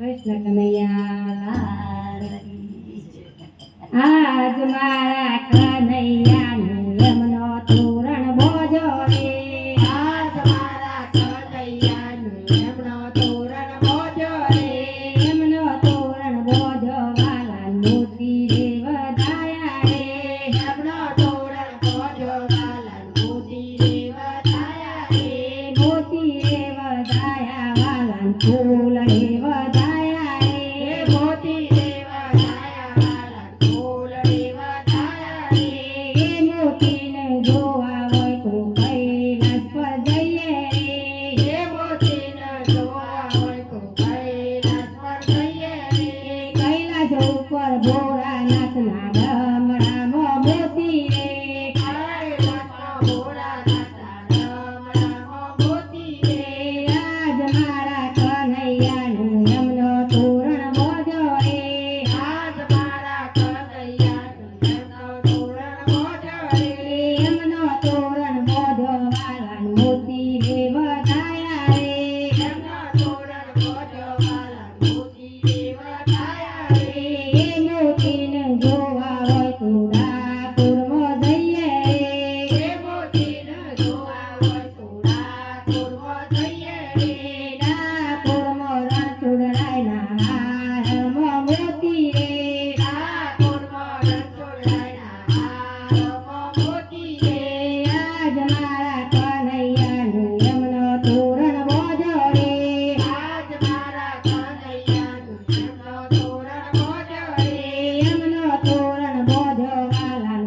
કૃષ્ણ કનૈયા આજ મારા કનૈયાનું યમનો તોરણ બોજો રે. આજ દેવ દાયા રે. તોરણ બોજો વાલા મોતી દેવ દાયા રે મોતી દેવ દાયા વાલા ફૂલ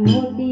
amor